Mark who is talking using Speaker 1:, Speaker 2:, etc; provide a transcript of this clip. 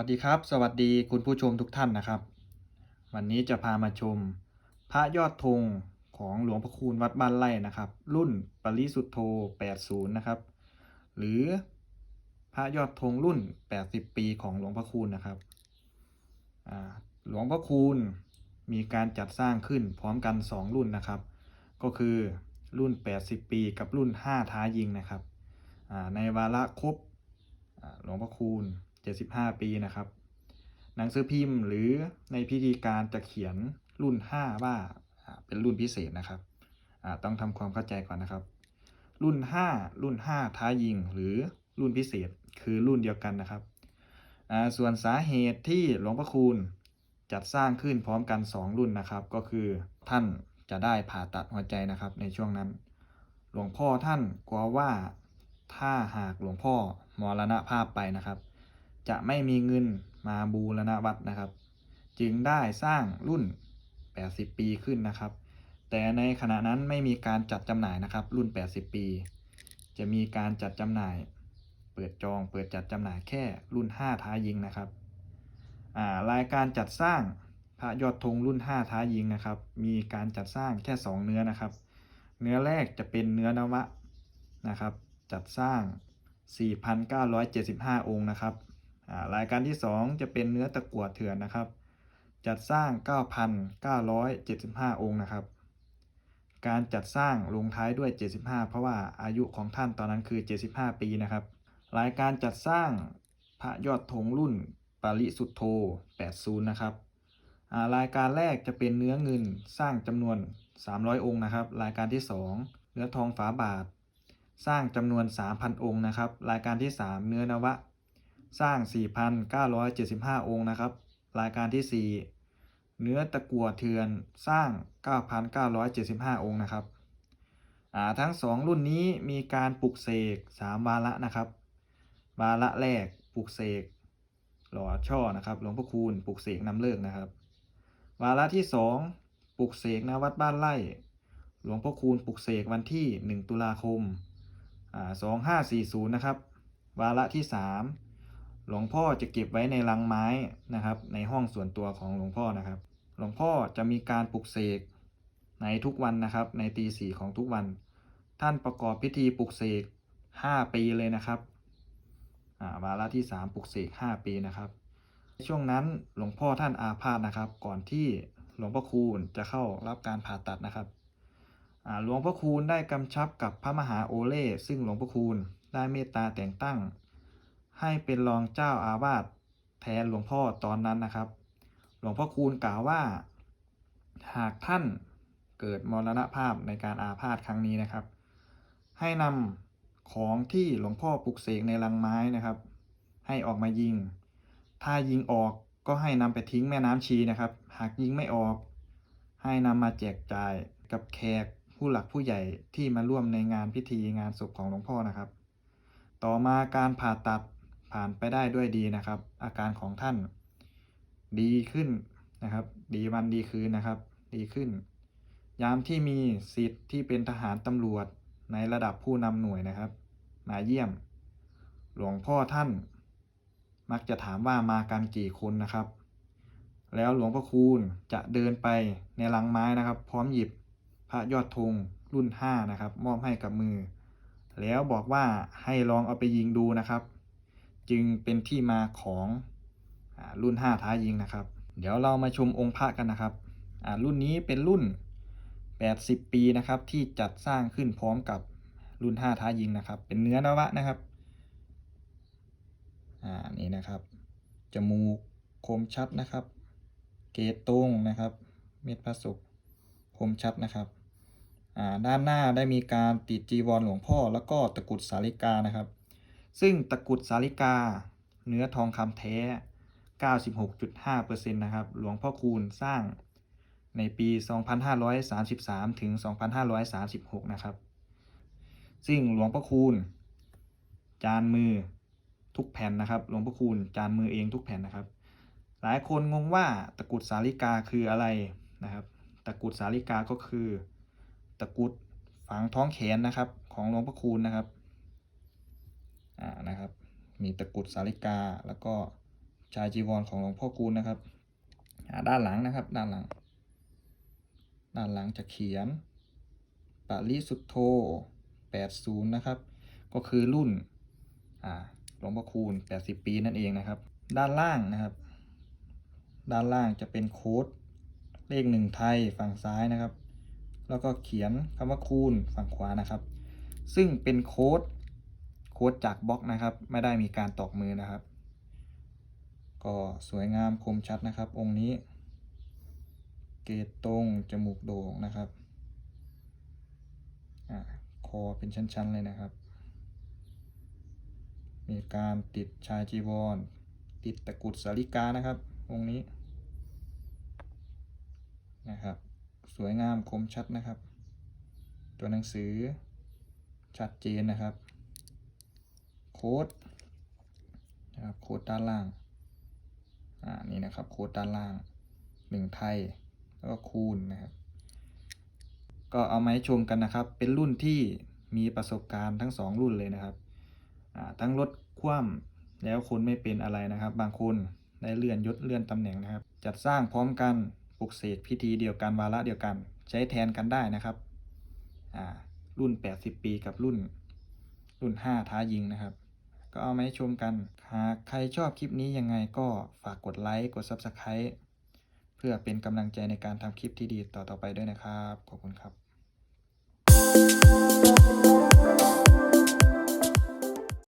Speaker 1: วัสดีครับ สวัสดีคุณผู้ชมทุกท่านนะครับ วันนี้จะพามาชม พระยอดธงของหลวงพระคูณวัดบ้านไร่นะครับ รุ่นปริสุทธโธ80 นะครับ หรือพระยอดธงรุ่น 80 ปีของหลวงพระคูณนะครับหลวงพระคูณมีการจัดสร้างขึ้นพร้อมกัน 2 รุ่นนะครับ ก็คือรุ่น 80 ปีกับรุ่น 5 ท้ายิงนะครับในวาระครบหลวงพ่อคูณ 75 ปีนะครับ หนังสือพิมพ์หรือในพิธีการจะเขียนรุ่น 5ว่าอ่าเป็นรุ่นพิเศษนะครับ ต้องทำความเข้าใจก่อนนะครับ รุ่น 5 รุ่น 5 ท้ายิงหรือรุ่นพิเศษคือรุ่นเดียวกันนะครับ ส่วนสาเหตุที่หลวงพ่อคูณจัดสร้างขึ้นพร้อมกัน 2 รุ่นนะครับ ก็คือท่านจะได้ผ่าตัดหัวใจนะครับในช่วงนั้น หลวงพ่อท่านกลัวว่าถ้าหากหลวงพ่อมรณภาพไปนะครับ จะไม่มีเงินมาบูรณวัดนะครับ จึงได้สร้างรุ่น 80 ปีขึ้นนะครับ แต่ในขณะนั้นไม่มีการจัดจำหน่ายนะครับ รุ่น 80 ปี จะมีการจัดจำหน่าย เปิดจองเปิดจัดจำหน่ายแค่รุ่น 5 ท้ายิงนะครับอ่ารายการจัดสร้างพระยอดธงรุ่น 5 ท้ายิงนะครับ มีการจัดสร้างแค่ 2 เนื้อนะครับ เนื้อแรกจะเป็นเนื้อนวะนะครับ จัดสร้าง 4,975 องค์นะครับ รายการที่ 2 จะเป็นเนื้อตะกั่วเถื่อนนะครับ จัดสร้าง 9,975 องค์นะครับ การจัดสร้างลงท้ายด้วย 75 เพราะว่าอายุของท่านตอนนั้นคือ 75 ปีนะครับ รายการจัดสร้างพระยอดธงรุ่นปริสุทธโธ 80 นะครับรายการแรกจะเป็นเนื้อเงินสร้างจำนวน 300 องค์นะครับ รายการที่ 2 เนื้อทองฝาบาท สร้างจำนวน 3,000 องค์นะครับ รายการที่ 3 เนื้อนวะ สร้าง 4,975 องค์นะครับ รายการที่ 4 เนื้อตะกั่วเถื่อนสร้าง 9,975 องค์นะครับอ่าทั้ง 2 รุ่นนี้มีการปลุกเสก3วาระนะครับ วาระแรกปลุกเสกหล่อช่อนะครับหลวงพ่อคูณปลุกเสกนำเลิกนะครับ วาระที่ 2 ปลุกเสกณวัดบ้านไร่ หลวงพ่อคูณปลุกเสกวันที่ 1 ตุลาคมอ่า2540 นะครับ วาระที่ 3 หลวงพ่อจะเก็บไว้ในลังไม้นะครับ ในห้องส่วนตัวของหลวงพ่อนะครับ หลวงพ่อจะมีการปลุกเสกในทุกวันนะครับ ในตีสี่ของทุกวัน ท่านประกอบพิธีปลุกเสก5ปีเลยนะครับวาระที่3ปลุกเสก5ปีนะครับช่วงนั้นหลวงพ่อท่านอาพาธนะครับ ก่อนที่หลวงพ่อคูณจะเข้ารับการผ่าตัดนะครับหลวงพ่อคูณได้กำชับกับพระมหาโอเล่ซึ่งหลวงพ่อคูณได้เมตตาแต่งตั้ง ให้เป็นรองเจ้าอาวาสแทนหลวงพ่อตอนนั้นนะครับ หลวงพ่อคูณกล่าวว่า หากท่านเกิดมรณภาพในการอาพาธครั้งนี้นะครับ ให้นำของที่หลวงพ่อปลุกเสกในลังไม้นะครับ ให้ออกมายิง ถ้ายิงออกก็ให้นำไปทิ้งแม่น้ำชีนะครับ หากยิงไม่ออก ให้นำมาแจกจ่ายกับแขกผู้หลักผู้ใหญ่ที่มาร่วมในงานพิธีงานศพของหลวงพ่อนะครับ ต่อมาการผ่าตัด ผ่านไปได้ด้วยดีนะครับ อาการของท่าน ดีขึ้นนะครับ ดีวันดีคืนนะครับ ดีขึ้น ยามที่มีสิทธิ์ที่เป็นทหารตำรวจในระดับผู้นำหน่วยนะครับ มาเยี่ยม หลวงพ่อท่าน มักจะถามว่ามากันกี่คนนะครับ แล้วหลวงพ่อคูณจะเดินไปในลังไม้นะครับ พร้อมหยิบพระยอดธงรุ่น 5 นะครับ มอบให้กับมือ แล้วบอกว่าให้ลองเอาไปยิงดูนะครับ จึงเป็นที่มาของอรุ่น 5 ท้ายิงนะครับ เดี๋ยวเรามาชมองค์พระกันนะครับ รุ่นนี้เป็นรุ่น 80 ปีนะครับที่จัดสร้างขึ้นพร้อมกับรุ่น 5 ท้ายิงนะครับ เป็นเนื้อนวะนะครับอ่านี่นะครับจมูกคมชัดนะครับ เกตตรงนะครับ เม็ดพระศุกร์คมชัดนะครับด้านหน้าได้มีการติดจีวรหลวงพ่อแล้วก็ตะกรุดสาลิกานะครับ ซึ่งตะกุดสาลิกา เนื้อทองคำแท้ 96.5%นะครับ หลวงพ่อคูณสร้างในปี 2533 ถึง 2536 นะครับ ซึ่งหลวงพ่อคูณ จานมือทุกแผ่นนะครับ หลวงพ่อคูณจานมือเองทุกแผ่นนะครับ หลายคนงงว่าตะกุดสาลิกาคืออะไรนะครับ ตะกุดสาลิกาก็คือ ตะกุดฝังท้องแขนนะครับ ของหลวงพ่อคูณนะครับ นะครับ มีตะกรุดสาลิกา แล้วก็ชายจีวรของหลวงพ่อคูณนะครับด้านหลังนะครับ ด้านหลัง ด้านหลังจะเขียนปาริสุทโธ80 นะครับ ก็คือรุ่นหลวงพ่อคูณ 80 ปีนั่นเองนะครับ ด้านล่างนะครับ ด้านล่างจะเป็นโค้ดเลขหนึ่งไทยฝั่งซ้ายนะครับ แล้วก็เขียนคำว่าคูณฝั่งขวานะครับ ซึ่งเป็นโค้ด โค้ดจากบล็อกนะครับ ไม่ได้มีการตอกมือนะครับ ก็สวยงามคมชัดนะครับ องค์นี้ เกตตรงจมูกโด่งนะครับอคอเป็นชั้นๆเลยนะครับ มีการติดชายจีวร ติดตะกรุดสาริกานะครับ องค์นี้นะครับ สวยงามคมชัดนะครับ ตัวหนังสือชัดเจนนะครับ โค้ดนะครับโค้ดด้านล่างอ่านี่นะครับโค้ดด้านล่างหนึ่งไทย แล้วก็คูณนะครับ ก็เอามาให้ชมกันนะครับ เป็นรุ่นที่มีประสบการณ์ทั้งสองรุ่นเลยนะครับอ่าทั้งรถคว่ำแล้วคนไม่เป็นอะไรนะครับ บางคนได้เลื่อนยศเลื่อนตำแหน่งนะครับ จัดสร้างพร้อมกันปลุกเสกพิธีเดียวกันวาระเดียวกัน ใช้แทนกันได้นะครับอ่ารุ่น 80 ปีกับรุ่น รุ่น 5 ท้ายิงนะครับ ก็เอามาให้ชมกัน หากใครชอบคลิปนี้ยังไงก็ฝากกดไลค์กด Subscribe เพื่อเป็นกำลังใจในการทำคลิปที่ดีต่อๆไปด้วยนะครับ ขอบคุณครับ